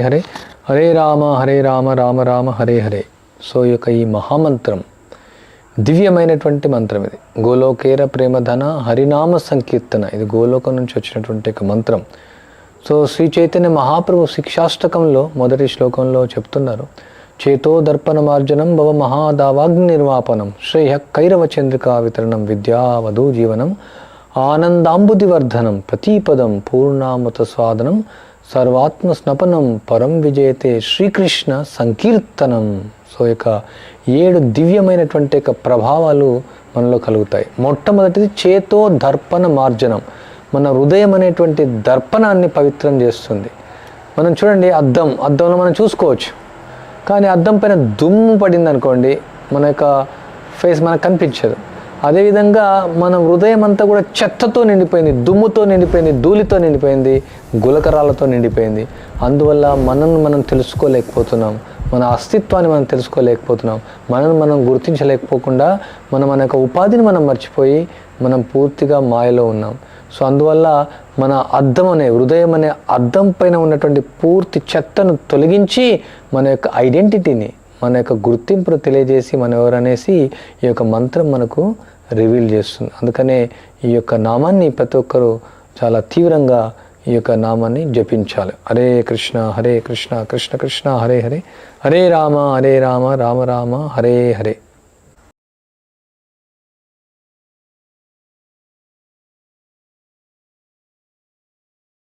Hare Hare Rama Hare Rama Rama Rama Hare Hare. So ఈ యొక్క ఈ మహామంత్రం దివ్యమైనటువంటి మంత్రం ఇది. గోలోకేర ప్రేమధన హరినామ సంకీర్తన. ఇది గోలోకం నుంచి వచ్చినటువంటి ఒక మంత్రం. సో శ్రీ చైతన్య మహాప్రభు శిక్షాష్టకంలో మొదటి శ్లోకంలో చెప్తున్నారు. చేతో దర్పణ మార్జనం భవ మహాదావాగ్ని నిర్వాపనం శ్రేయ కైరవ చంద్రికా వితరణం విద్యావధు జీవనం ఆనందాంబుదివర్ధనం ప్రతిపదం పూర్ణామృత స్వాదనం. సర్వాత్మ స్నపనం పరం విజయతే శ్రీకృష్ణ సంకీర్తనం. సో యొక్క ఏడు దివ్యమైనటువంటి యొక్క ప్రభావాలు మనలో కలుగుతాయి. మొట్టమొదటిది చేతో దర్పణ మార్జనం. మన హృదయం అనేటువంటి దర్పణాన్ని పవిత్రం చేస్తుంది. మనం చూడండి అద్దం. అద్దంలో మనం చూసుకోవచ్చు. కానీ అద్దం పైన దుమ్ము పడింది అనుకోండి మన యొక్క ఫేస్ మనకు కనిపించదు. అదేవిధంగా మన హృదయం అంతా కూడా చెత్తతో నిండిపోయింది దుమ్ముతో నిండిపోయింది ధూళితో నిండిపోయింది గులకరాలతో నిండిపోయింది. అందువల్ల మనల్ని మనం తెలుసుకోలేకపోతున్నాం. మన అస్తిత్వాన్ని మనం తెలుసుకోలేకపోతున్నాం. మనల్ని మనం గుర్తించలేకపోకుండా మనం మన యొక్క ఉపాధిని మనం మర్చిపోయి మనం పూర్తిగా మాయలో ఉన్నాం. సో అందువల్ల మన అద్దం అనే హృదయం అనే అద్దం పైన ఉన్నటువంటి పూర్తి చెత్తను తొలగించి మన యొక్క ఐడెంటిటీని మన యొక్క గుర్తింపును తెలియజేసి మనం ఎవరనేసి ఈ యొక్క మంత్రం మనకు రివీల్ చేస్తుంది. అందుకనే ఈ యొక్క నామాన్ని ప్రతి ఒక్కరూ చాలా తీవ్రంగా ఈ యొక్క నామాన్ని జపించాలి. హరే కృష్ణ హరే కృష్ణ కృష్ణ కృష్ణ హరే హరే. హరే రామ హరే రామ రామ రామ హరే హరే.